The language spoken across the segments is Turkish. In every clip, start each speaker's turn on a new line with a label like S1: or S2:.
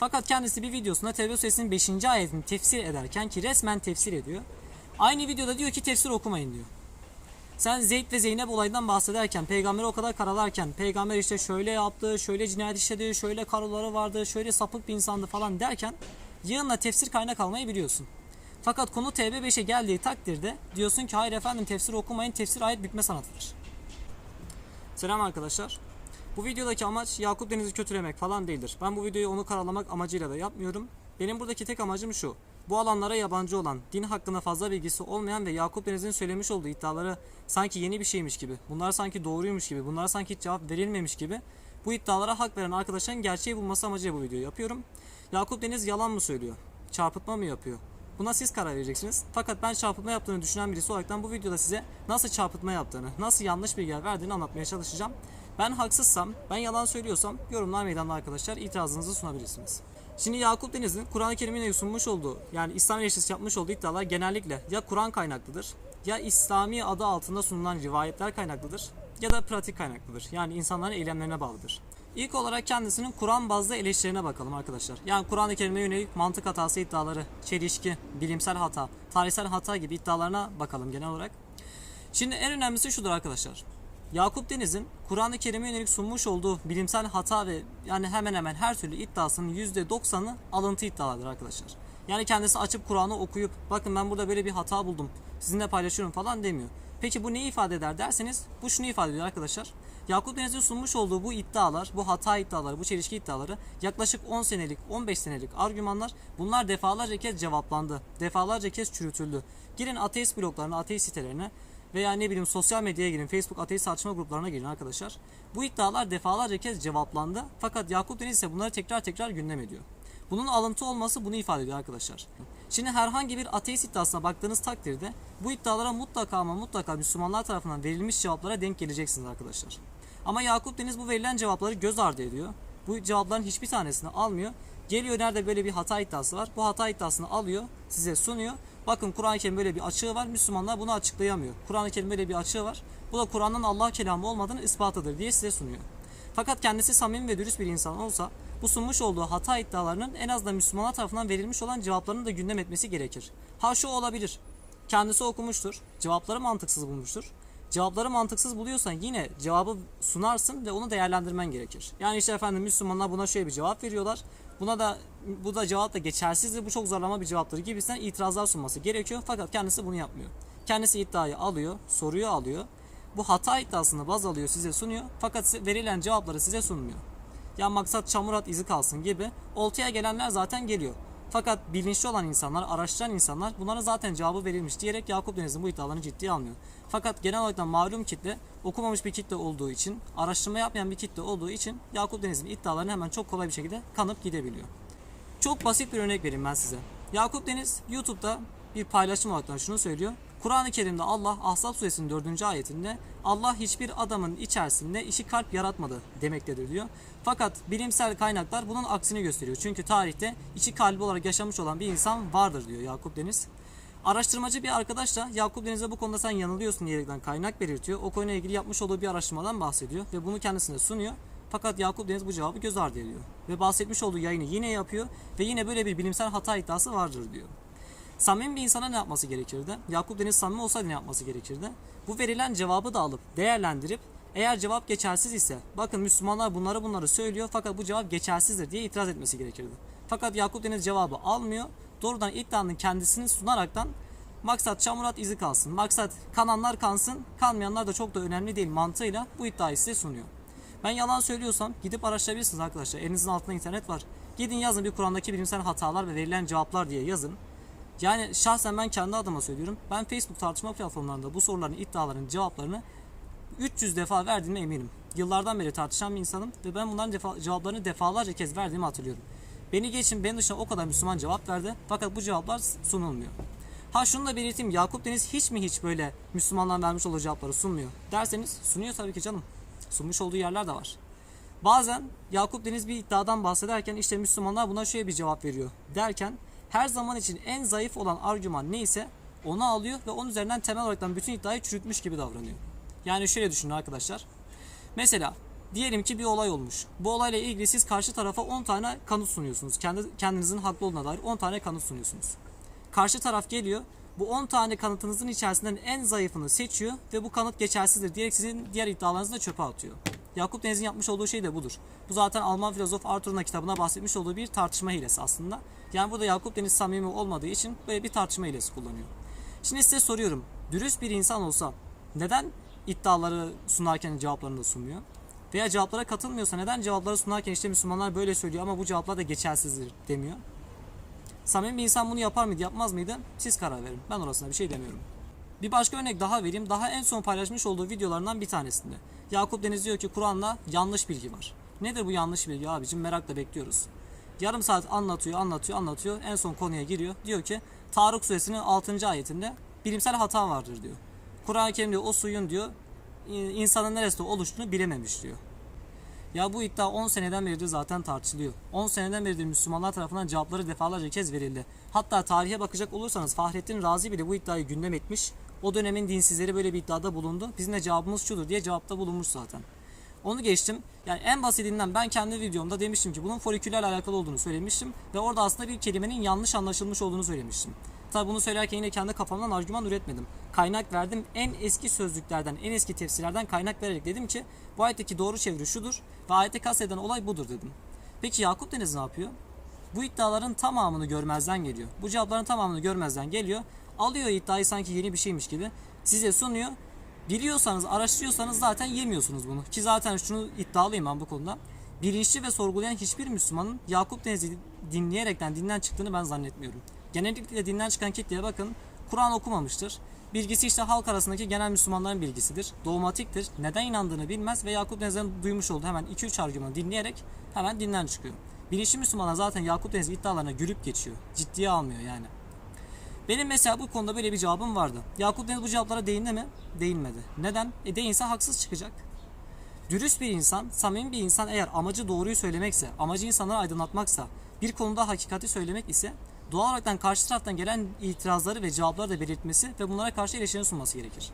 S1: Fakat kendisi bir videosunda Tevbe suresinin 5. ayetini tefsir ederken ki resmen tefsir ediyor. Aynı videoda diyor ki tefsir okumayın diyor. Sen Zeyd ve Zeynep olayından bahsederken, peygamberi o kadar karalarken, peygamber işte şöyle yaptı, şöyle cinayet işledi, şöyle karıları vardı, şöyle sapık bir insandı falan derken yığınla tefsir kaynak almayı biliyorsun. Fakat konu TB5'e geldiği takdirde diyorsun ki hayır efendim tefsir okumayın, tefsir ayet bükme sanatıdır. Selam arkadaşlar. Bu videodaki amaç Yakup Deniz'i kötülemek falan değildir. Ben bu videoyu onu karalamak amacıyla da yapmıyorum. Benim buradaki tek amacım şu. Bu alanlara yabancı olan, din hakkında fazla bilgisi olmayan ve Yakup Deniz'in söylemiş olduğu iddiaları sanki yeni bir şeymiş gibi, bunlar sanki doğruymuş gibi, bunlara sanki hiç cevap verilmemiş gibi bu iddialara hak veren arkadaşların gerçeği bulması amacıyla bu videoyu yapıyorum. Yakup Deniz yalan mı söylüyor? Çarpıtma mı yapıyor? Buna siz karar vereceksiniz. Fakat ben çarpıtma yaptığını düşünen birisi olarak bu videoda size nasıl çarpıtma yaptığını, nasıl yanlış bilgiler verdiğini anlatmaya çalışacağım. Ben haksızsam, ben yalan söylüyorsam yorumlar meydanda arkadaşlar itirazınızı sunabilirsiniz. Şimdi Yakup Deniz'in Kur'an-ı Kerim'ine sunmuş olduğu yani İslam eleştirisi yapmış olduğu iddialar genellikle ya Kur'an kaynaklıdır ya İslami adı altında sunulan rivayetler kaynaklıdır ya da pratik kaynaklıdır. Yani insanların eylemlerine bağlıdır. İlk olarak kendisinin Kur'an bazlı eleştirilerine bakalım arkadaşlar. Yani Kur'an-ı Kerim'e yönelik mantık hatası iddiaları, çelişki, bilimsel hata, tarihsel hata gibi iddialarına bakalım genel olarak. Şimdi en önemlisi şudur arkadaşlar. Yakup Deniz'in Kur'an-ı Kerim'e yönelik sunmuş olduğu bilimsel hata ve yani hemen hemen her türlü iddiasının %90'ı alıntı iddialardır arkadaşlar. Yani kendisi açıp Kur'an'ı okuyup bakın ben burada böyle bir hata buldum sizinle paylaşıyorum falan demiyor. Peki bu neyi ifade eder derseniz bu şunu ifade ediyor arkadaşlar. Yakup Deniz'in sunmuş olduğu bu iddialar, bu hata iddiaları, bu çelişki iddiaları yaklaşık 10 senelik, 15 senelik argümanlar bunlar defalarca kez cevaplandı. Defalarca kez çürütüldü. Girin ateist bloglarına, ateist sitelerine veya ne bileyim sosyal medyaya girin, Facebook ateist tartışma gruplarına girin arkadaşlar. Bu iddialar defalarca kez cevaplandı. Fakat Yakup Deniz ise bunları tekrar tekrar gündem ediyor. Bunun alıntı olması bunu ifade ediyor arkadaşlar. Şimdi herhangi bir ateist iddiasına baktığınız takdirde bu iddialara mutlaka ama mutlaka Müslümanlar tarafından verilmiş cevaplara denk geleceksiniz arkadaşlar. Ama Yakup Deniz bu verilen cevapları göz ardı ediyor. Bu cevapların hiçbir tanesini almıyor. Geliyor nerede böyle bir hata iddiası var. Bu hata iddiasını alıyor, size sunuyor. Bakın Kur'an-ı Kerim böyle bir açığı var. Müslümanlar bunu açıklayamıyor. Kur'an-ı Kerim böyle bir açığı var. Bu da Kur'an'ın Allah kelamı olmadığını ispatıdır diye size sunuyor. Fakat kendisi samimi ve dürüst bir insan olsa bu sunmuş olduğu hata iddialarının en azından Müslümanlar tarafından verilmiş olan cevaplarını da gündem etmesi gerekir. Ha şu olabilir. Kendisi okumuştur. Cevapları mantıksız bulmuştur. Cevapları mantıksız buluyorsan yine cevabı sunarsın ve onu değerlendirmen gerekir. Yani işte efendim Müslümanlar buna şöyle bir cevap veriyorlar. Buna da bu da cevap da geçersizdir. Bu çok zorlama bir cevaptır gibisinden itirazlar sunması gerekiyor. Fakat kendisi bunu yapmıyor. Kendisi iddiayı alıyor, soruyu alıyor. Bu hata iddiasını baz alıyor, size sunuyor. Fakat verilen cevapları size sunmuyor. Ya maksat çamur at izi kalsın gibi. Oltaya gelenler zaten geliyor. Fakat bilinçli olan insanlar, araştıran insanlar bunlara zaten cevabı verilmiş diyerek Yakup Deniz'in bu iddialarını ciddiye almıyor. Fakat genel olarak da malum kitle okumamış bir kitle olduğu için, araştırma yapmayan bir kitle olduğu için Yakup Deniz'in iddialarını hemen çok kolay bir şekilde kanıp gidebiliyor. Çok basit bir örnek vereyim ben size. Yakup Deniz YouTube'da bir paylaşım olarak şunu söylüyor. Kur'an-ı Kerim'de Allah Ahzab suresinin 4. ayetinde Allah hiçbir adamın içerisinde işi kalp yaratmadı demektedir diyor. Fakat bilimsel kaynaklar bunun aksini gösteriyor. Çünkü tarihte içi kalbi olarak yaşamış olan bir insan vardır diyor Yakup Deniz. Araştırmacı bir arkadaş da Yakup Deniz'e bu konuda sen yanılıyorsun diyerekten kaynak belirtiyor. O konuyla ilgili yapmış olduğu bir araştırmadan bahsediyor ve bunu kendisine sunuyor. Fakat Yakup Deniz bu cevabı göz ardı ediyor. Ve bahsetmiş olduğu yayını yine yapıyor ve yine böyle bir bilimsel hata iddiası vardır diyor. Samimi bir insana ne yapması gerekirdi? Yakup Deniz samimi olsaydı ne yapması gerekirdi? Bu verilen cevabı da alıp değerlendirip eğer cevap geçersiz ise bakın Müslümanlar bunları bunları söylüyor fakat bu cevap geçersizdir diye itiraz etmesi gerekirdi. Fakat Yakup Deniz cevabı almıyor. Doğrudan iddianın kendisini sunaraktan maksat çamurat izi kalsın. Maksat kananlar kansın, kanmayanlar da çok da önemli değil mantığıyla bu iddiayı size sunuyor. Ben yalan söylüyorsam gidip araştırabilirsiniz arkadaşlar. Elinizin altında internet var. Gidin yazın bir Kur'an'daki bilimsel hatalar ve verilen cevaplar diye yazın. Yani şahsen ben kendi adıma söylüyorum. Ben Facebook tartışma platformlarında bu soruların, iddiaların cevaplarını 300 defa verdiğime eminim. Yıllardan beri tartışan bir insanım ve ben bunların defa, cevaplarını defalarca kez verdiğimi hatırlıyorum. Beni geçin, benim dışında o kadar Müslüman cevap verdi fakat bu cevaplar sunulmuyor. Ha şunu da belirteyim, Yakup Deniz hiç mi hiç böyle Müslümanlar vermiş olduğu cevapları sunmuyor derseniz sunuyor tabii ki canım. Sunmuş olduğu yerler de var. Bazen Yakup Deniz bir iddiadan bahsederken işte Müslümanlar buna şöyle bir cevap veriyor derken her zaman için en zayıf olan argüman neyse onu alıyor ve onun üzerinden temel olarak bütün iddiayı çürütmüş gibi davranıyor. Yani şöyle düşünün arkadaşlar. Mesela Diyelim ki bir olay olmuş. Bu olayla ilgili siz karşı tarafa 10 tane kanıt sunuyorsunuz. Kendi, kendinizin haklı olduğuna dair 10 tane kanıt sunuyorsunuz. Karşı taraf geliyor. Bu 10 tane kanıtınızın içerisinden en zayıfını seçiyor ve bu kanıt geçersizdir diyerek sizin diğer iddialarınızı da çöpe atıyor. Yakup Deniz'in yapmış olduğu şey de budur. Bu zaten Alman filozof Arthur'un kitabına bahsetmiş olduğu bir tartışma hilesi aslında. Yani burada Yakup Deniz samimi olmadığı için böyle bir tartışma hilesi kullanıyor. Şimdi size soruyorum. Dürüst bir insan olsa neden iddiaları sunarken cevaplarını da sunmuyor? Veya cevaplara katılmıyorsa neden cevapları sunarken işte Müslümanlar böyle söylüyor ama bu cevaplar da geçersizdir demiyor? Samimi bir insan bunu yapar mıydı yapmaz mıydı? Siz karar verin. Ben orasına bir şey demiyorum. Bir başka örnek daha vereyim. Daha en son paylaşmış olduğu videolarından bir tanesinde. Yakup Deniz diyor ki Kur'an'da yanlış bilgi var. Nedir bu yanlış bilgi abicim merakla bekliyoruz. Yarım saat anlatıyor anlatıyor anlatıyor. En son konuya giriyor. Diyor ki Tarık suresinin 6. ayetinde bilimsel hata vardır diyor. Kur'an-ı Kerim diyor o suyun diyor insanın neresinde oluştuğunu bilememiş diyor. Ya bu iddia 10 seneden beridir zaten tartışılıyor. 10 seneden beridir Müslümanlar tarafından cevapları defalarca kez verildi. Hatta tarihe bakacak olursanız Fahrettin Razi bile bu iddiayı gündem etmiş. O dönemin dinsizleri böyle bir iddiada bulundu. Bizim de cevabımız şudur diye cevapta bulunmuş zaten. Onu geçtim. Yani en basitinden ben kendi videomda demiştim ki bunun foliküllerle alakalı olduğunu söylemiştim. Ve orada aslında bir kelimenin yanlış anlaşılmış olduğunu söylemiştim. Tabi bunu söylerken yine kendi kafamdan argüman üretmedim. Kaynak verdim. En eski sözlüklerden, en eski tefsirlerden kaynak vererek dedim ki bu ayetteki doğru çeviri şudur ve ayette kastedilen olay budur dedim. Peki Yakup Deniz ne yapıyor? Bu iddiaların tamamını görmezden geliyor. Bu cevapların tamamını görmezden geliyor. Alıyor iddiayı sanki yeni bir şeymiş gibi size sunuyor. Biliyorsanız, araştırıyorsanız zaten yemiyorsunuz bunu. Ki zaten şunu iddialıyım ben bu konuda. Bilinçli ve sorgulayan hiçbir Müslümanın Yakup Deniz'i dinleyerekten dinden çıktığını ben zannetmiyorum. Genellikle dinden çıkan kitleye bakın. Kur'an okumamıştır. Bilgisi işte halk arasındaki genel Müslümanların bilgisidir. Dogmatiktir. Neden inandığını bilmez ve Yakup Deniz'den duymuş olduğu hemen 2-3 argümanı dinleyerek hemen dinden çıkıyor. Bilinçli Müslümanlar zaten Yakup Deniz iddialarına gülüp geçiyor. Ciddiye almıyor yani. Benim mesela bu konuda böyle bir cevabım vardı. Yakup Deniz bu cevaplara değindi mi? Değinmedi. Neden? E değinse haksız çıkacak. Dürüst bir insan, samimi bir insan eğer amacı doğruyu söylemekse, amacı insanları aydınlatmaksa, bir konuda hakikati söylemek ise doğal olarak karşı taraftan gelen itirazları ve cevapları da belirtmesi ve bunlara karşı eleştiri sunması gerekir.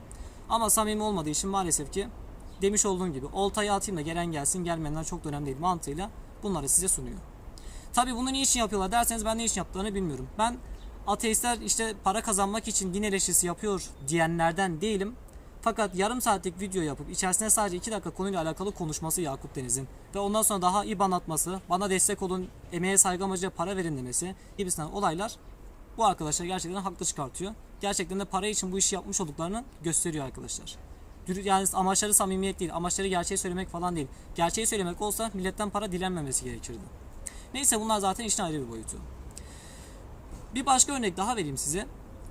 S1: Ama samimi olmadığı için maalesef ki demiş olduğum gibi oltayı atayım da gelen gelsin gelmeyenler çok da önemli değil mantığıyla bunları size sunuyor. Tabi bunu niçin yapıyorlar derseniz ben ne için yaptıklarını bilmiyorum. Ben ateistler işte para kazanmak için din eleştirisi yapıyor diyenlerden değilim. Fakat yarım saatlik video yapıp içerisinde sadece 2 dakika konuyla alakalı konuşması Yakup Deniz'in ve ondan sonra daha IBAN atması, bana destek olun, emeğe saygı amacıyla para verin demesi gibisinden olaylar bu arkadaşlar gerçekten haklı çıkartıyor. Gerçekten de para için bu işi yapmış olduklarını gösteriyor arkadaşlar. Yani amaçları samimiyet değil, amaçları gerçeği söylemek falan değil. Gerçeği söylemek olsa milletten para dilenmemesi gerekirdi. Neyse bunlar zaten işin ayrı bir boyutu. Bir başka örnek daha vereyim size.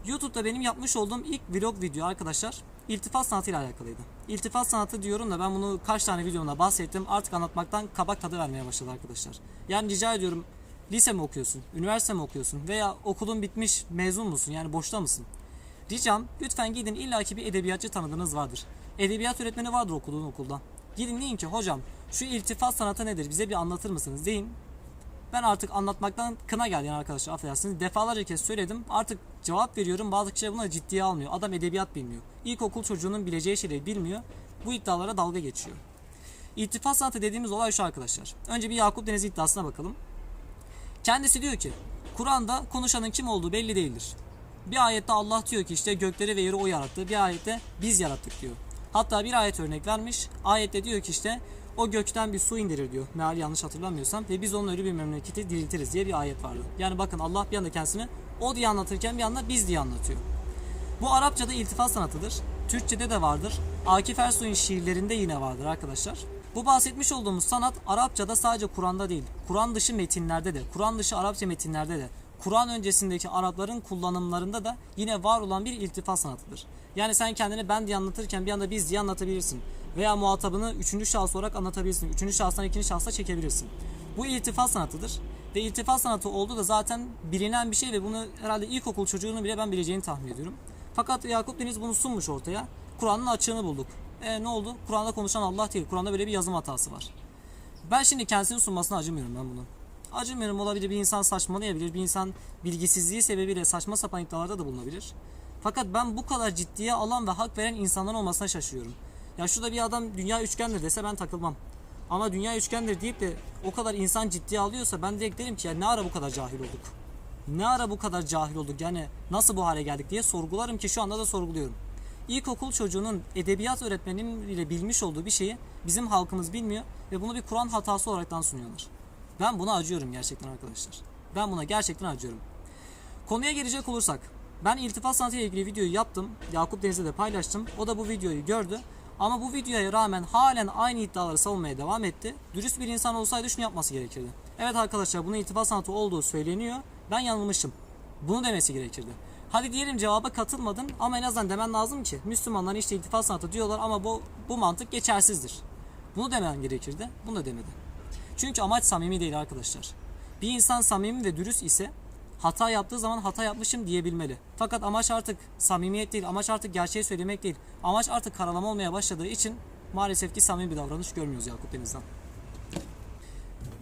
S1: YouTube'da benim yapmış olduğum ilk vlog video arkadaşlar iltifat sanatı ile alakalıydı. İltifat sanatı diyorum da ben bunu kaç tane videomda bahsettim. Artık anlatmaktan kabak tadı vermeye başladı arkadaşlar. Yani rica ediyorum lise mi okuyorsun, üniversite mi okuyorsun veya okulun bitmiş mezun musun yani boşta mısın? Ricam lütfen gidin illaki bir edebiyatçı tanıdığınız vardır. Edebiyat öğretmeni vardır okulun okulda. Gidin deyin ki hocam şu iltifat sanatı nedir bize bir anlatır mısınız deyin. Ben artık anlatmaktan kına geldi yani arkadaşlar affedersiniz. Defalarca kez söyledim. Artık cevap veriyorum. Bazı kişiler buna ciddiye almıyor. Adam edebiyat bilmiyor. İlkokul çocuğunun bileceği şeyleri bilmiyor. Bu iddialara dalga geçiyor. İltifat sanatı dediğimiz olay şu arkadaşlar. Önce bir Yakup Deniz iddiasına bakalım. Kendisi diyor ki Kur'an'da konuşanın kim olduğu belli değildir. Bir ayette Allah diyor ki işte gökleri ve yeri o yarattı. Bir ayette biz yarattık diyor. Hatta bir ayet örnek vermiş. Ayette diyor ki işte o gökten bir su indirir diyor. Meal yanlış hatırlamıyorsam. Ve biz onun ölü bir memleketi diriltiriz diye bir ayet vardı. Yani bakın Allah bir anda kendisini o diye anlatırken bir anda biz diye anlatıyor. Bu Arapçada iltifat sanatıdır. Türkçede de vardır. Akif Ersoy'un şiirlerinde yine vardır arkadaşlar. Bu bahsetmiş olduğumuz sanat Arapçada sadece Kur'an'da değil, Kur'an dışı metinlerde de, Kur'an dışı Arapça metinlerde de, Kur'an öncesindeki Arapların kullanımlarında da yine var olan bir iltifat sanatıdır. Yani sen kendini ben diye anlatırken bir anda biz diye anlatabilirsin. Veya muhatabını üçüncü şahıs olarak anlatabilirsin. Üçüncü şahıstan ikinci şahsa çekebilirsin. Bu iltifat sanatıdır. Ve iltifat sanatı oldu da zaten bilinen bir şey ve bunu herhalde ilkokul çocuğunu bile ben bileceğini tahmin ediyorum. Fakat Yakup Deniz bunu sunmuş ortaya. Kur'an'ın açığını bulduk. E ne oldu? Kur'an'da konuşan Allah değil. Kur'an'da böyle bir yazım hatası var. Ben şimdi kendisinin sunmasına acımıyorum ben bunu. Acımıyorum olabilir bir insan saçmalayabilir. Bir insan bilgisizliği sebebiyle saçma sapan iddialarda da bulunabilir. Fakat ben bu kadar ciddiye alan ve hak veren insanların olmasına şaşırıyorum. Ya şurada bir adam dünya üçgendir dese ben takılmam. Ama dünya üçgendir deyip de o kadar insan ciddiye alıyorsa ben direkt derim ki ya ne ara bu kadar cahil olduk? Ne ara bu kadar cahil olduk? Yani nasıl bu hale geldik diye sorgularım ki şu anda da sorguluyorum. İlkokul çocuğunun edebiyat öğretmeninin ile bilmiş olduğu bir şeyi bizim halkımız bilmiyor ve bunu bir Kur'an hatası olaraktan sunuyorlar. Ben buna acıyorum gerçekten arkadaşlar. Ben buna gerçekten acıyorum. Konuya gelecek olursak ben iltifat sanatı ile ilgili videoyu yaptım. Yakup Deniz'e de paylaştım. O da bu videoyu gördü. Ama bu videoya rağmen halen aynı iddiaları savunmaya devam etti. Dürüst bir insan olsaydı şunu yapması gerekirdi. Evet arkadaşlar bunun iltifat sanatı olduğu söyleniyor. Ben yanılmışım. Bunu demesi gerekirdi. Hadi diyelim cevaba katılmadın ama en azından demen lazım ki Müslümanlar işte iltifat sanatı diyorlar ama bu, bu mantık geçersizdir. Bunu demen gerekirdi. Bunu da demedi. Çünkü amaç samimi değil arkadaşlar. Bir insan samimi ve dürüst ise hata yaptığı zaman hata yapmışım diyebilmeli. Fakat amaç artık samimiyet değil, amaç artık gerçeği söylemek değil. Amaç artık karalama olmaya başladığı için maalesef ki samimi bir davranış görmüyoruz Yakup Deniz'den.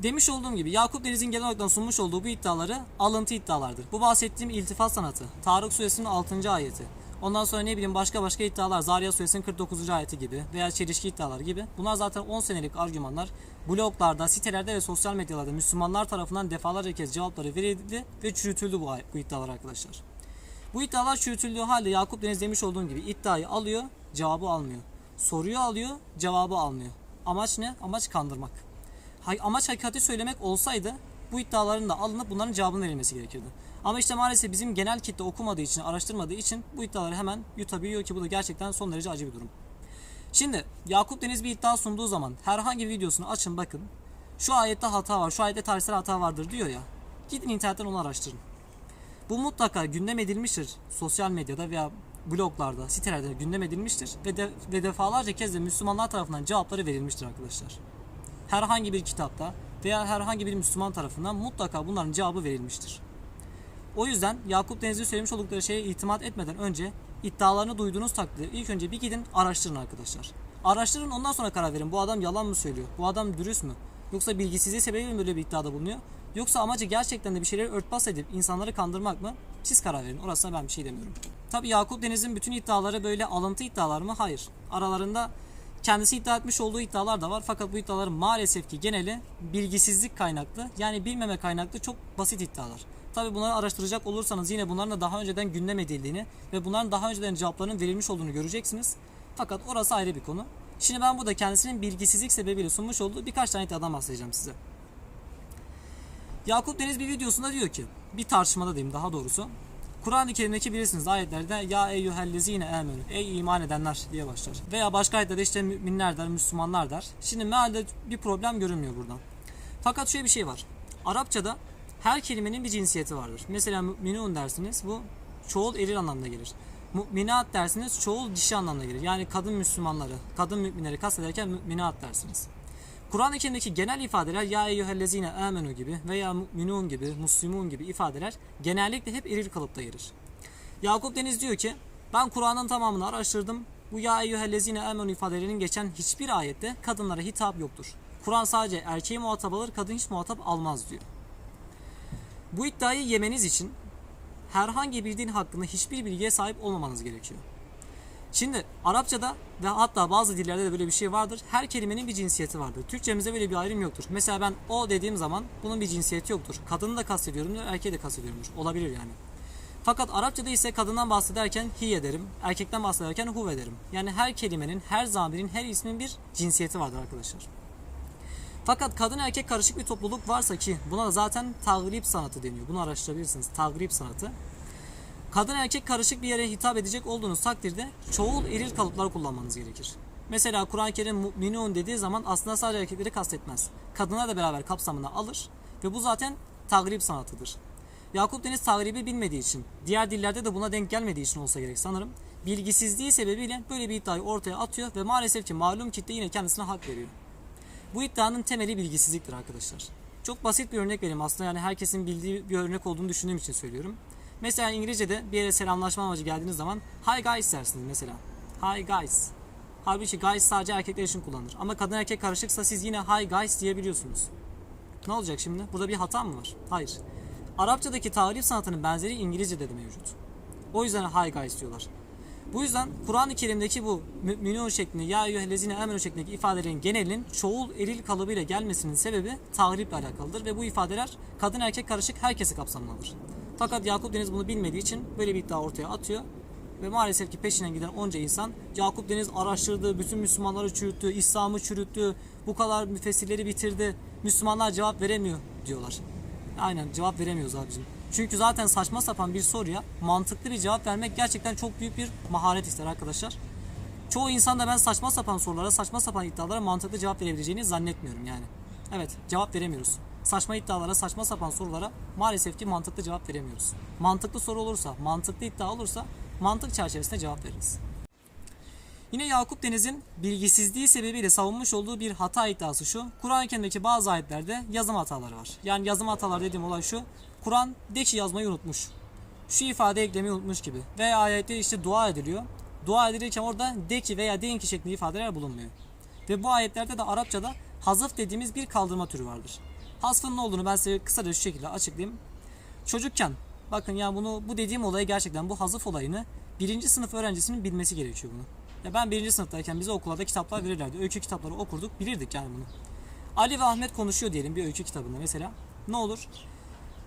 S1: Demiş olduğum gibi Yakup Deniz'in genel olarak sunmuş olduğu bu iddiaları alıntı iddialardır. Bu bahsettiğim iltifat sanatı, Tarık Suresinin 6. ayeti, ondan sonra ne bileyim başka başka iddialar, Zariyat Suresinin 49. ayeti gibi veya çelişki iddialar gibi. Bunlar zaten 10 senelik argümanlar. Bloglarda, sitelerde ve sosyal medyalarda Müslümanlar tarafından defalarca kez cevapları verildi ve çürütüldü bu, bu iddialar arkadaşlar. Bu iddialar çürütüldüğü halde Yakup Deniz demiş olduğum gibi iddiayı alıyor, cevabı almıyor. Soruyu alıyor, cevabı almıyor. Amaç ne? Amaç kandırmak. Amaç hakikati söylemek olsaydı bu iddiaların da alınıp bunların cevabının verilmesi gerekirdi. Ama işte maalesef bizim genel kitle okumadığı için, araştırmadığı için bu iddiaları hemen yutabiliyor ki bu da gerçekten son derece acı bir durum. Şimdi Yakup Deniz bir iddia sunduğu zaman herhangi bir videosunu açın bakın. Şu ayette hata var, şu ayette tarihsel hata vardır diyor ya. Gidin internetten onu araştırın. Bu mutlaka gündem edilmiştir sosyal medyada veya bloglarda, sitelerde gündem edilmiştir ve, de, ve defalarca kez de Müslümanlar tarafından cevapları verilmiştir arkadaşlar herhangi bir kitapta veya herhangi bir Müslüman tarafından mutlaka bunların cevabı verilmiştir. O yüzden Yakup Deniz'in söylemiş oldukları şeye itimat etmeden önce iddialarını duyduğunuz takdirde ilk önce bir gidin araştırın arkadaşlar. Araştırın ondan sonra karar verin. Bu adam yalan mı söylüyor? Bu adam dürüst mü? Yoksa bilgisizliği sebebiyle mi böyle bir iddiada bulunuyor? Yoksa amacı gerçekten de bir şeyleri örtbas edip insanları kandırmak mı? Siz karar verin. Orasına ben bir şey demiyorum. Tabi Yakup Deniz'in bütün iddiaları böyle alıntı iddialar mı? Hayır. Aralarında kendisi iddia etmiş olduğu iddialar da var. Fakat bu iddiaların maalesef ki geneli bilgisizlik kaynaklı. Yani bilmeme kaynaklı çok basit iddialar. Tabi bunları araştıracak olursanız yine bunların da daha önceden gündem edildiğini ve bunların daha önceden cevaplarının verilmiş olduğunu göreceksiniz. Fakat orası ayrı bir konu. Şimdi ben burada kendisinin bilgisizlik sebebiyle sunmuş olduğu birkaç tane iddiadan bahsedeceğim size. Yakup Deniz bir videosunda diyor ki, bir tartışmada diyeyim daha doğrusu. Kur'an-ı Kerim'deki bilirsiniz ayetlerde ya eyyühellezine amenü ey iman edenler diye başlar. Veya başka ayetlerde işte müminler der, Müslümanlar der. Şimdi mealde bir problem görünmüyor buradan. Fakat şöyle bir şey var. Arapçada her kelimenin bir cinsiyeti vardır. Mesela müminun dersiniz bu çoğul eril anlamına gelir. Müminat dersiniz çoğul dişi anlamına gelir. Yani kadın Müslümanları, kadın müminleri kastederken müminat dersiniz. Kur'an-ı Kerim'deki genel ifadeler ya eyyühellezine amenu gibi veya müminun gibi, muslimun gibi ifadeler genellikle hep eril kalıpta gelir. Yakup Deniz diyor ki ben Kur'an'ın tamamını araştırdım. Bu ya eyyühellezine amenu ifadelerinin geçen hiçbir ayette kadınlara hitap yoktur. Kur'an sadece erkeği muhatap alır, kadın hiç muhatap almaz diyor. Bu iddiayı yemeniz için herhangi bir din hakkında hiçbir bilgiye sahip olmamanız gerekiyor. Şimdi Arapçada ve hatta bazı dillerde de böyle bir şey vardır. Her kelimenin bir cinsiyeti vardır. Türkçemizde böyle bir ayrım yoktur. Mesela ben o dediğim zaman bunun bir cinsiyeti yoktur. Kadını da kastediyorumdur, erkeği de kastediyorumdur. Olabilir yani. Fakat Arapçada ise kadından bahsederken hi derim, erkekten bahsederken huve derim. Yani her kelimenin, her zamirin, her ismin bir cinsiyeti vardır arkadaşlar. Fakat kadın erkek karışık bir topluluk varsa ki buna zaten tagrip sanatı deniyor. Bunu araştırabilirsiniz. Tagrip sanatı. Kadın erkek karışık bir yere hitap edecek olduğunuz takdirde çoğul eril kalıplar kullanmanız gerekir. Mesela Kur'an-ı Kerim mu'minun dediği zaman aslında sadece erkekleri kastetmez. Kadınlar da beraber kapsamına alır ve bu zaten tagrip sanatıdır. Yakup Deniz tagribi bilmediği için, diğer dillerde de buna denk gelmediği için olsa gerek sanırım. Bilgisizliği sebebiyle böyle bir iddiayı ortaya atıyor ve maalesef ki malum kitle yine kendisine hak veriyor. Bu iddianın temeli bilgisizliktir arkadaşlar. Çok basit bir örnek vereyim aslında yani herkesin bildiği bir örnek olduğunu düşündüğüm için söylüyorum. Mesela İngilizce'de bir yere selamlaşma amacı geldiğiniz zaman Hi guys dersiniz mesela. Hi guys. Halbuki guys sadece erkekler için kullanılır. Ama kadın erkek karışıksa siz yine hi guys diyebiliyorsunuz. Ne olacak şimdi? Burada bir hata mı var? Hayır. Arapçadaki tarif sanatının benzeri İngilizce'de de mevcut. O yüzden hi guys diyorlar. Bu yüzden Kur'an-ı Kerim'deki bu müminun şeklinde ya eyyühellezine amenu şeklindeki ifadelerin genelinin çoğul eril kalıbıyla gelmesinin sebebi tahriple alakalıdır ve bu ifadeler kadın erkek karışık herkesi kapsamlıdır. Fakat Yakup Deniz bunu bilmediği için böyle bir iddia ortaya atıyor. Ve maalesef ki peşinden giden onca insan Yakup Deniz araştırdı, bütün Müslümanları çürüttü, İslam'ı çürüttü, bu kadar müfessirleri bitirdi, Müslümanlar cevap veremiyor diyorlar. Aynen cevap veremiyoruz abicim. Çünkü zaten saçma sapan bir soruya mantıklı bir cevap vermek gerçekten çok büyük bir maharet ister arkadaşlar. Çoğu insan da ben saçma sapan sorulara, saçma sapan iddialara mantıklı cevap verebileceğini zannetmiyorum yani. Evet, cevap veremiyoruz. Saçma iddialara, saçma sapan sorulara maalesef ki mantıklı cevap veremiyoruz. Mantıklı soru olursa, mantıklı iddia olursa mantık çerçevesinde cevap veririz. Yine Yakup Deniz'in bilgisizliği sebebiyle savunmuş olduğu bir hata iddiası şu. Kur'an-ı Kerim'deki bazı ayetlerde yazım hataları var. Yani yazım hataları dediğim olay şu. Kur'an de ki yazmayı unutmuş. Şu ifade eklemeyi unutmuş gibi. Veya ayette işte dua ediliyor. Dua edilirken orada de ki veya deyin ki şeklinde ifadeler bulunmuyor. Ve bu ayetlerde de Arapçada hazıf dediğimiz bir kaldırma türü vardır. Hasfın olduğunu ben size kısaca şu şekilde açıklayayım. Çocukken bakın ya bunu bu dediğim olayı gerçekten bu hazıf olayını birinci sınıf öğrencisinin bilmesi gerekiyor bunu. Ya ben birinci sınıftayken bize okullarda kitaplar verirlerdi. Öykü kitapları okurduk, bilirdik yani bunu. Ali ve Ahmet konuşuyor diyelim bir öykü kitabında mesela. Ne olur?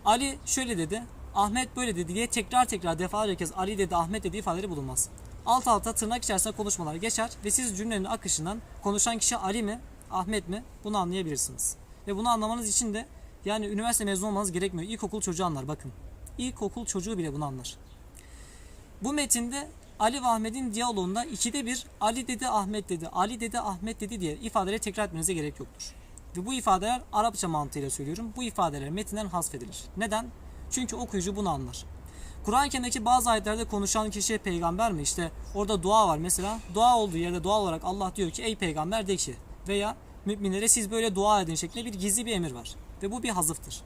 S1: Ali şöyle dedi, Ahmet böyle dedi diye tekrar tekrar defalarca kez Ali dedi, Ahmet dediği ifadeleri bulunmaz. Alt alta tırnak içerisinde konuşmalar geçer ve siz cümlenin akışından konuşan kişi Ali mi, Ahmet mi bunu anlayabilirsiniz. Ve bunu anlamanız için de yani üniversite mezunu olmanız gerekmiyor. İlkokul çocuğu anlar bakın. İlkokul çocuğu bile bunu anlar. Bu metinde Ali ve Ahmet'in diyaloğunda ikide bir Ali dedi Ahmet dedi, Ali dedi Ahmet dedi diye ifadeleri tekrar etmenize gerek yoktur. Ve bu ifadeler Arapça mantığıyla söylüyorum. Bu ifadeler metinden hasfedilir. Neden? Çünkü okuyucu bunu anlar. Kur'an-ı Kerim'deki bazı ayetlerde konuşan kişi peygamber mi? İşte orada dua var mesela. Dua olduğu yerde doğal olarak Allah diyor ki ey peygamber de ki veya müminlere siz böyle dua edin şeklinde bir gizli bir emir var. Ve bu bir hazıftır.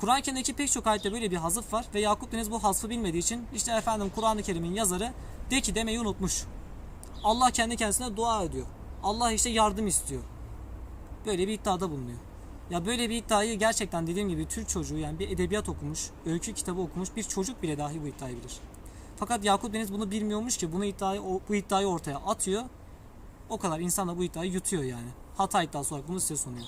S1: Kur'an-ı Kerim'deki pek çok ayette böyle bir hazıf var ve Yakup Deniz bu hasfı bilmediği için işte efendim Kur'an-ı Kerim'in yazarı de ki demeyi unutmuş. Allah kendi kendisine dua ediyor. Allah işte yardım istiyor. Böyle bir iddiada bulunuyor. Ya böyle bir iddiayı gerçekten dediğim gibi Türk çocuğu yani bir edebiyat okumuş, öykü kitabı okumuş bir çocuk bile dahi bu iddiayı bilir. Fakat Yakup Deniz bunu bilmiyormuş ki bunu iddiayı, bu iddiayı ortaya atıyor. O kadar insan da bu iddiayı yutuyor yani. Hata iddiası olarak bunu size sunuyor.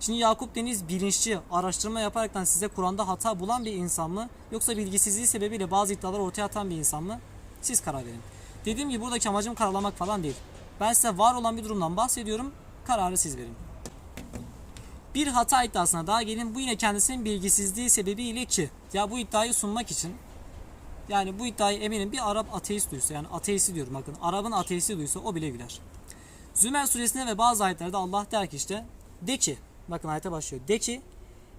S1: Şimdi Yakup Deniz bilinçli araştırma yaparaktan size Kur'an'da hata bulan bir insan mı yoksa bilgisizliği sebebiyle bazı iddialar ortaya atan bir insan mı? Siz karar verin. Dediğim gibi buradaki amacım karalamak falan değil. Ben size var olan bir durumdan bahsediyorum. Kararı siz verin. Bir hata iddiasına daha gelin. Bu yine kendisinin bilgisizliği sebebiyle ki ya bu iddiayı sunmak için yani bu iddiayı eminim bir Arap ateist duysa yani ateisti diyorum bakın Arap'ın ateisti duysa o bile güler. Zümer suresinde ve bazı ayetlerde Allah der ki işte de ki bakın ayete başlıyor. De ki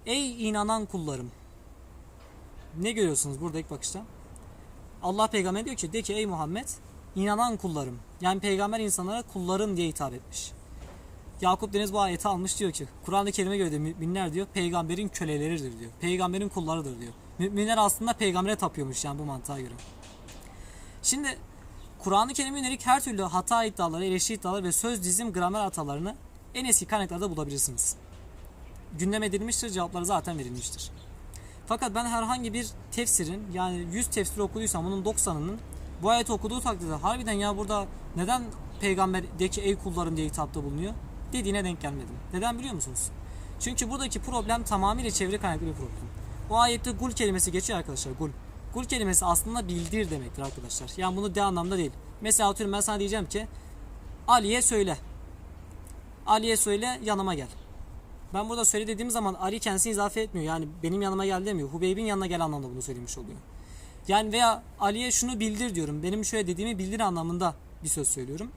S1: ey inanan kullarım. Ne görüyorsunuz burada ilk bakışta? Allah peygamber diyor ki de ki ey Muhammed inanan kullarım. Yani peygamber insanlara kullarım diye hitap etmiş. Yakup Deniz bu ayeti almış diyor ki Kur'an-ı Kerim'e göre de müminler diyor peygamberin köleleridir diyor. Peygamberin kullarıdır diyor. Müminler aslında peygambere tapıyormuş yani bu mantığa göre. Şimdi Kur'an-ı Kerim'e yönelik her türlü hata iddiaları, eleştiri iddiaları ve söz dizim gramer hatalarını en eski kaynaklarda bulabilirsiniz. Gündem edilmiştir, cevapları zaten verilmiştir. Fakat ben herhangi bir tefsirin yani 100 tefsir okuduysam bunun 90'ının bu ayeti okuduğu takdirde harbiden ya burada neden peygamber de ki ey kullarım diye hitapta bulunuyor dediğine denk gelmedim. Neden biliyor musunuz? Çünkü buradaki problem tamamıyla çevre kaynaklı bir problem. O ayette gul kelimesi geçiyor arkadaşlar gul. Gul kelimesi aslında bildir demektir arkadaşlar. Yani bunu de anlamda değil. Mesela atıyorum ben sana diyeceğim ki Ali'ye söyle. Ali'ye söyle yanıma gel. Ben burada söyle dediğim zaman Ali kendisini izafe etmiyor. Yani benim yanıma gel demiyor. Hubeyb'in yanına gel anlamda bunu söylemiş oluyor. Yani veya Ali'ye şunu bildir diyorum. Benim şöyle dediğimi bildir anlamında bir söz söylüyorum.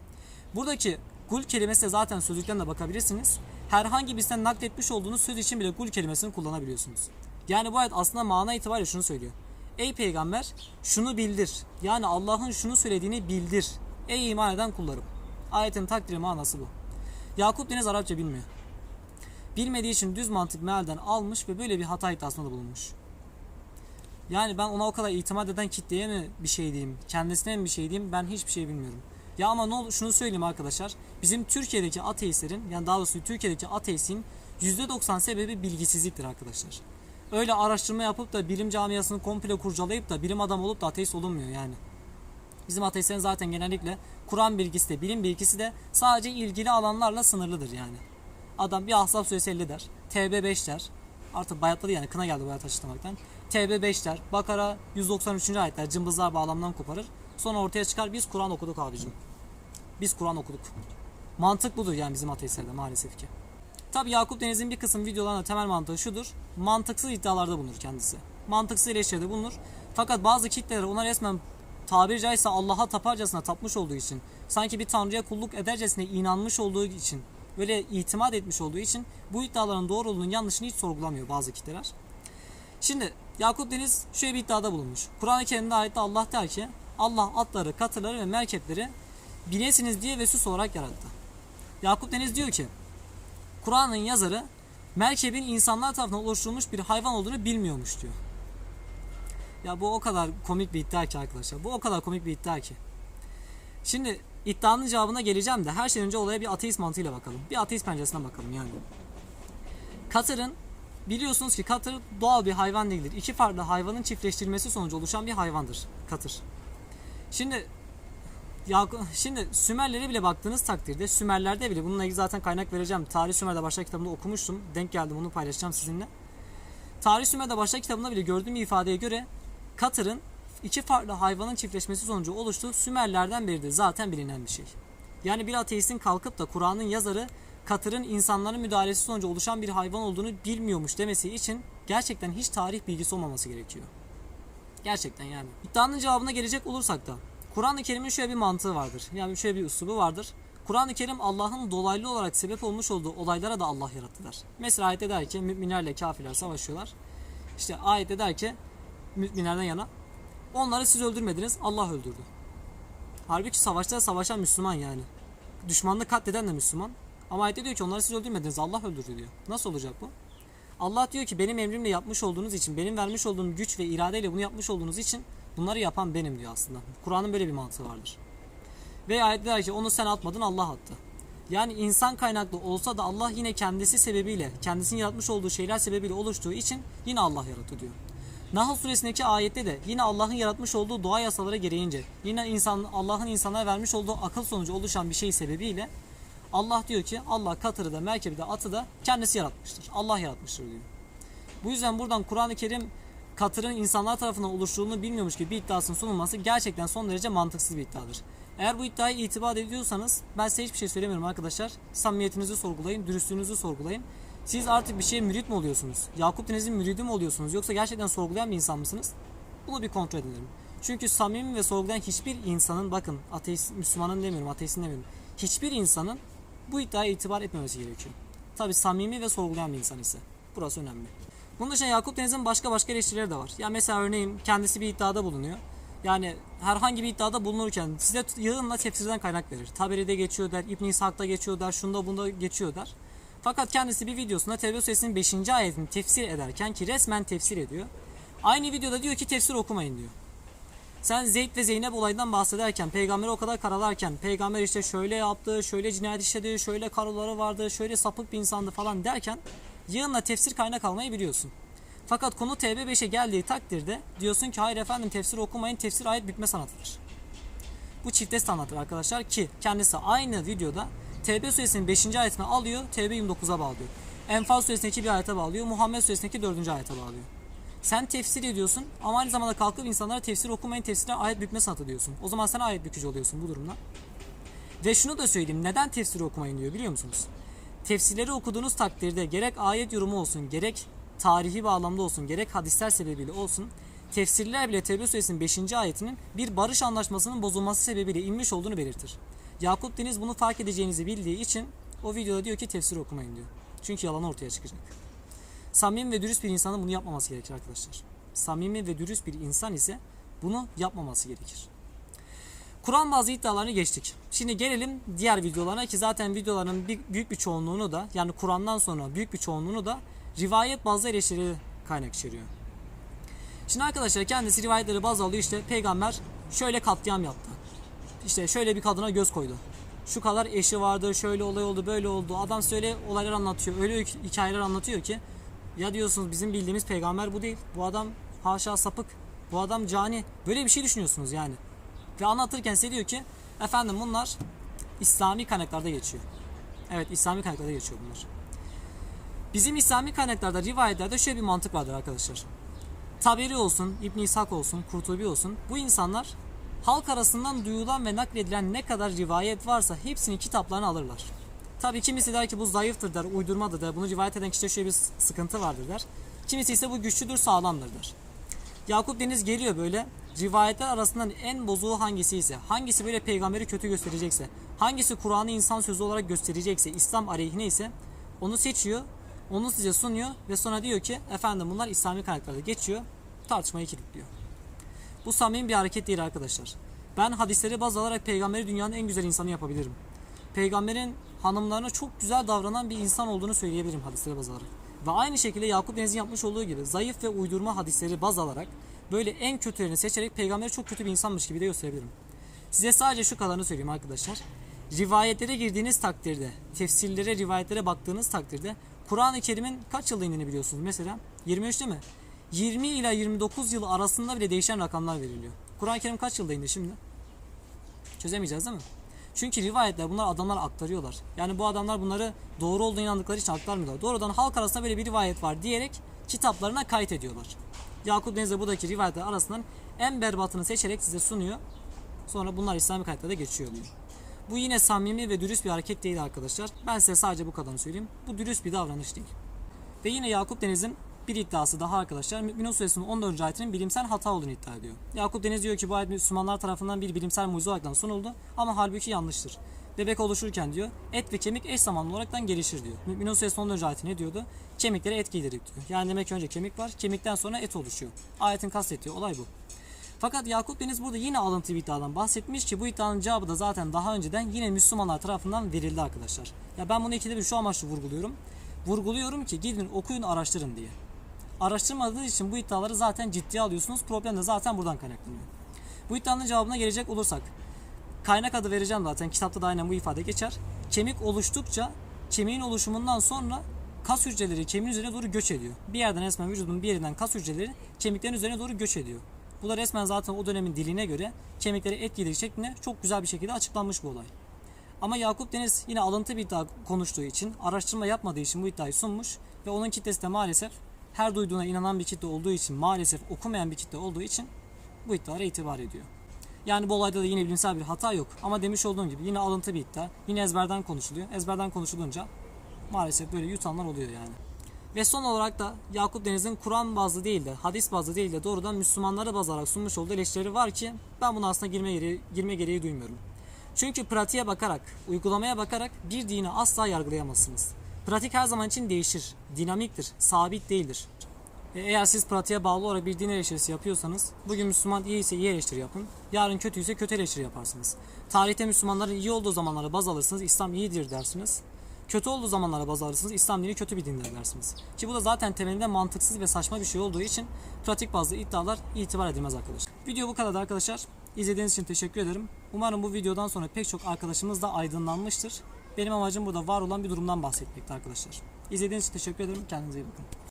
S1: Buradaki gul kelimesi zaten sözlükten de bakabilirsiniz. Herhangi birisinden nakletmiş olduğunuz söz için bile gul kelimesini kullanabiliyorsunuz. Yani bu ayet aslında mana itibariyle şunu söylüyor. Ey peygamber şunu bildir. Yani Allah'ın şunu söylediğini bildir. Ey iman eden kullarım. Ayetin takdiri manası bu. Yakup Deniz Arapça bilmiyor. Bilmediği için düz mantık mealden almış ve böyle bir hata iddiasında da bulunmuş. Yani ben ona o kadar itimat eden kitleye mi bir şey diyeyim, kendisine mi bir şey diyeyim ben hiçbir şey bilmiyorum. Ya ama ne olur şunu söyleyeyim arkadaşlar. Bizim Türkiye'deki ateistlerin yani daha doğrusu Türkiye'deki ateistin %90 sebebi bilgisizliktir arkadaşlar. Öyle araştırma yapıp da bilim camiasını komple kurcalayıp da bilim adamı olup da ateist olunmuyor yani. Bizim ateistlerin zaten genellikle Kur'an bilgisi de bilim bilgisi de sadece ilgili alanlarla sınırlıdır yani. Adam bir Ahzab suresi 50 der. TB 5 der. Artık bayatladı yani kına geldi bayat açıklamaktan. TB 5 der. Bakara 193. ayetler cımbızlar bağlamdan koparır. Sonra ortaya çıkar biz Kur'an okuduk abicim. Biz Kur'an okuduk. Mantık budur yani bizim ateistlerde maalesef ki. Tabi Yakup Deniz'in bir kısım videolarında temel mantığı şudur. Mantıksız iddialarda bulunur kendisi. Mantıksız eleştiride bulunur. Fakat bazı kitleler ona resmen tabiri caizse Allah'a taparcasına tapmış olduğu için, sanki bir tanrıya kulluk edercesine inanmış olduğu için, böyle itimat etmiş olduğu için bu iddiaların doğru olduğunu yanlışını hiç sorgulamıyor bazı kitleler. Şimdi Yakup Deniz şöyle bir iddiada bulunmuş. Kur'an-ı Kerim'de ayette Allah der ki Allah atları, katırları ve merkepleri binesiniz diye ve süs olarak yarattı. Yakup Deniz diyor ki Kur'an'ın yazarı merkebin insanlar tarafından oluşturulmuş bir hayvan olduğunu bilmiyormuş diyor. Ya bu o kadar komik bir iddia ki arkadaşlar. Bu o kadar komik bir iddia ki. Şimdi iddianın cevabına geleceğim de her şeyden önce olaya bir ateist mantığıyla bakalım. Bir ateist penceresinden bakalım yani. Katırın biliyorsunuz ki katır doğal bir hayvan değildir. İki farklı hayvanın çiftleştirilmesi sonucu oluşan bir hayvandır katır. Şimdi şimdi Sümerlere bile baktığınız takdirde Sümerlerde bile bununla ilgili zaten kaynak vereceğim. Tarih Sümer'de başta kitabında okumuştum. Denk geldim onu paylaşacağım sizinle. Tarih Sümer'de başta kitabında bile gördüğüm ifadeye göre Katır'ın iki farklı hayvanın çiftleşmesi sonucu oluştuğu Sümerlerden beridir zaten bilinen bir şey. Yani bir ateistin kalkıp da Kur'an'ın yazarı Katır'ın insanların müdahalesi sonucu oluşan bir hayvan olduğunu bilmiyormuş demesi için gerçekten hiç tarih bilgisi olmaması gerekiyor. Gerçekten yani. İddianın cevabına gelecek olursak da Kur'an-ı Kerim'in şöyle bir mantığı vardır. Yani şöyle bir üslubu vardır. Kur'an-ı Kerim Allah'ın dolaylı olarak sebep olmuş olduğu olaylara da Allah yarattı der. Mesela ayette der ki müminlerle kafirler savaşıyorlar. İşte ayette der ki müminlerden yana onları siz öldürmediniz Allah öldürdü. Halbuki savaşta savaşan Müslüman yani. Düşmanını katleden de Müslüman. Ama ayette diyor ki onları siz öldürmediniz Allah öldürdü diyor. Nasıl olacak bu? Allah diyor ki benim emrimle yapmış olduğunuz için, benim vermiş olduğum güç ve iradeyle bunu yapmış olduğunuz için bunları yapan benim diyor aslında. Kur'an'ın böyle bir mantığı vardır. Ve ayette der ki onu sen atmadın Allah attı. Yani insan kaynaklı olsa da Allah yine kendisi sebebiyle, kendisinin yaratmış olduğu şeyler sebebiyle oluştuğu için yine Allah yarattı diyor. Nahl suresindeki ayette de yine Allah'ın yaratmış olduğu doğa yasaları gereğince, yine insan Allah'ın insanlara vermiş olduğu akıl sonucu oluşan bir şey sebebiyle Allah diyor ki Allah katırı da merkebi de atı da kendisi yaratmıştır. Allah yaratmıştır diyor. Bu yüzden buradan Kur'an-ı Kerim katırın insanlar tarafından oluşturulduğunu bilmiyormuş gibi bir iddiasının sunulması gerçekten son derece mantıksız bir iddiadır. Eğer bu iddiayı itibar ediyorsanız ben size hiçbir şey söylemiyorum arkadaşlar. Samimiyetinizi sorgulayın, dürüstlüğünüzü sorgulayın. Siz artık bir şeye mürit mi oluyorsunuz? Yakup Deniz'in müridi mi oluyorsunuz? Yoksa gerçekten sorgulayan bir insan mısınız? Bunu bir kontrol edelim. Çünkü samimi ve sorgulayan hiçbir insanın, bakın ateist, Müslümanın demiyorum, ateistin demiyorum. Hiçbir insanın bu iddiaya itibar etmemesi gerekiyor. Tabi samimi ve sorgulayan bir insan ise. Burası önemli. Bunun dışında Yakup Deniz'in başka başka eleştirileri de var. Ya mesela örneğin kendisi bir iddiada bulunuyor. Yani herhangi bir iddiada bulunurken size yığınla tefsirden kaynak verir. Taberi'de geçiyor der, İbn İshak'ta geçiyor der, şunda bunda geçiyor der. Fakat kendisi bir videosunda Tevbe suresinin 5. ayetini tefsir ederken ki resmen tefsir ediyor. Aynı videoda diyor ki tefsir okumayın diyor. Sen Zeyd ve Zeynep olayından bahsederken, peygamberi o kadar karalarken, peygamber işte şöyle yaptı, şöyle cinayet işledi, şöyle karıları vardı, şöyle sapık bir insandı falan derken yığınla tefsir kaynak almayı biliyorsun. Fakat konu TB5'e geldiği takdirde diyorsun ki hayır efendim tefsir okumayın, tefsir ayet bükme sanatıdır. Bu çifte standarttır arkadaşlar ki kendisi aynı videoda TB suresinin 5. ayetini alıyor, TB 29'a bağlıyor. Enfal suresindeki bir ayete bağlıyor, Muhammed suresindeki 4. ayete bağlıyor. Sen tefsir ediyorsun ama aynı zamanda kalkıp insanlara tefsir okumayın, tefsire ayet bükme sanatı diyorsun. O zaman sen ayet bükücü oluyorsun bu durumda. Ve şunu da söyleyeyim, neden tefsir okumayın diyor biliyor musunuz? Tefsirleri okuduğunuz takdirde gerek ayet yorumu olsun, gerek tarihi bağlamda olsun, gerek hadisler sebebiyle olsun, tefsirler bile Tevbe suresinin 5. ayetinin bir barış anlaşmasının bozulması sebebiyle inmiş olduğunu belirtir. Yakup Deniz bunu fark edeceğinizi bildiği için o videoda diyor ki tefsir okumayın diyor. Çünkü yalan ortaya çıkacak. Samimi ve dürüst bir insanın bunu yapmaması gerekir arkadaşlar. Samimi ve dürüst bir insan ise bunu yapmaması gerekir. Kur'an bazı iddialarını geçtik. Şimdi gelelim diğer videolarına ki zaten videoların bir, büyük bir çoğunluğunu da yani Kur'an'dan sonra büyük bir çoğunluğunu da rivayet bazı eleştiri kaynak içeriyor. Şimdi arkadaşlar kendisi rivayetleri baz alıyor işte peygamber şöyle katliam yaptı. İşte şöyle bir kadına göz koydu. Şu kadar eşi vardı, şöyle olay oldu, böyle oldu. Adam söyle olaylar anlatıyor. Öyle hikayeler anlatıyor ki ya diyorsunuz bizim bildiğimiz peygamber bu değil. Bu adam haşa sapık. Bu adam cani. Böyle bir şey düşünüyorsunuz yani. Ve anlatırken size diyor ki efendim bunlar İslami kaynaklarda geçiyor. Evet İslami kaynaklarda geçiyor bunlar. Bizim İslami kaynaklarda rivayetlerde şöyle bir mantık vardır arkadaşlar. Taberi olsun, İbn İshak olsun, Kurtubi olsun bu insanlar halk arasından duyulan ve nakledilen ne kadar rivayet varsa hepsini kitaplarına alırlar. Tabii kimisi der ki bu zayıftır der, uydurmadır der, bunu rivayet eden kişide şöyle bir sıkıntı vardır der. Kimisi ise bu güçlüdür, sağlamdır der. Yakup Deniz geliyor böyle rivayetler arasından en bozuğu hangisi ise, hangisi böyle peygamberi kötü gösterecekse, hangisi Kur'an'ı insan sözü olarak gösterecekse, İslam aleyhine ise onu seçiyor, onu size sunuyor ve sonra diyor ki efendim bunlar İslami kaynaklarda geçiyor, tartışmayı kilitliyor. Bu samimi bir hareket değil arkadaşlar. Ben hadisleri baz alarak peygamberi dünyanın en güzel insanı yapabilirim. Peygamberin hanımlarına çok güzel davranan bir insan olduğunu söyleyebilirim hadisleri baz alarak. Ve aynı şekilde Yakup Deniz'in yapmış olduğu gibi zayıf ve uydurma hadisleri baz alarak böyle en kötülerini seçerek peygamberi çok kötü bir insanmış gibi de gösterebilirim. Size sadece şu kadarını söyleyeyim arkadaşlar. Rivayetlere girdiğiniz takdirde, tefsirlere, rivayetlere baktığınız takdirde Kur'an-ı Kerim'in kaç yılda indiğini biliyorsunuz mesela? 23 değil mi? 20 ila 29 yıl arasında bile değişen rakamlar veriliyor. Kur'an-ı Kerim kaç yılda indi şimdi? Çözemeyeceğiz değil mi? Çünkü rivayetler bunlar adamlar aktarıyorlar. Yani bu adamlar bunları doğru olduğunu inandıkları için aktarmıyorlar. Doğrudan halk arasında böyle bir rivayet var diyerek kitaplarına kayıt ediyorlar. Yakup Deniz'de buradaki rivayetler arasından en berbatını seçerek size sunuyor. Sonra bunlar İslami kayıtlarda geçiyor diyor. Bu yine samimi ve dürüst bir hareket değil arkadaşlar. Ben size sadece bu kadarını söyleyeyim. Bu dürüst bir davranış değil. Ve yine Yakup Deniz'in bir iddiası daha arkadaşlar. Mü'minun suresinin 14. ayetinin bilimsel hata olduğunu iddia ediyor. Yakup Deniz diyor ki bu ayet Müslümanlar tarafından bir bilimsel mucize olarak sunuldu ama halbuki yanlıştır. Bebek oluşurken diyor et ve kemik eş zamanlı olaraktan gelişir diyor. Mü'minun suresinin 14. ayeti ne diyordu? Kemiklere et giydirdik diyor. Yani demek önce kemik var, kemikten sonra et oluşuyor. Ayetin kastettiği olay bu. Fakat Yakup Deniz burada yine alıntı bir iddiadan bahsetmiş ki bu iddianın cevabı da zaten daha önceden yine Müslümanlar tarafından verildi arkadaşlar. Ya ben bunu ikide bir şu amaçla vurguluyorum. Vurguluyorum ki gidin okuyun araştırın diye. Araştırmadığınız için bu iddiaları zaten ciddiye alıyorsunuz. Problem de zaten buradan kaynaklanıyor. Bu iddianın cevabına gelecek olursak kaynak adı vereceğim zaten kitapta da aynen bu ifade geçer. Kemik oluştukça kemiğin oluşumundan sonra kas hücreleri kemiğin üzerine doğru göç ediyor. Bir yerden resmen vücudun bir yerinden kas hücreleri kemiklerin üzerine doğru göç ediyor. Bu da resmen zaten o dönemin diline göre kemiklere et giydirir şeklinde çok güzel bir şekilde açıklanmış bu olay. Ama Yakup Deniz yine alıntı bir iddia konuştuğu için, araştırma yapmadığı için bu iddiayı sunmuş ve onun kitlesi de maalesef her duyduğuna inanan bir kitle olduğu için, maalesef okumayan bir kitle olduğu için bu iddialara itibar ediyor. Yani bu olayda da yine bilimsel bir hata yok. Ama demiş olduğum gibi yine alıntı bir iddia. Yine ezberden konuşuluyor. Ezberden konuşulunca maalesef böyle yutanlar oluyor yani. Ve son olarak da Yakup Deniz'in Kur'an bazlı değil de hadis bazlı değil de doğrudan Müslümanlara baz alarak sunmuş olduğu eleştirileri var ki ben bunu aslında girme gereği, girme gereği duymuyorum. Çünkü pratiğe bakarak, uygulamaya bakarak bir dini asla yargılayamazsınız. Pratik her zaman için değişir, dinamiktir, sabit değildir. E, Eğer siz pratiğe bağlı olarak bir din eleştirisi yapıyorsanız, bugün Müslüman iyi ise iyi eleştiri yapın, yarın kötü ise kötü eleştiri yaparsınız. Tarihte Müslümanların iyi olduğu zamanlara baz alırsınız, İslam iyidir dersiniz. Kötü olduğu zamanlara baz alırsınız, İslam dini kötü bir dindir dersiniz. Ki bu da zaten temelinde mantıksız ve saçma bir şey olduğu için pratik bazlı iddialar itibar edilmez arkadaşlar. Video bu kadar arkadaşlar. İzlediğiniz için teşekkür ederim. Umarım bu videodan sonra pek çok arkadaşımız da aydınlanmıştır. Benim amacım burada var olan bir durumdan bahsetmekti arkadaşlar. İzlediğiniz için teşekkür ederim. Kendinize iyi bakın.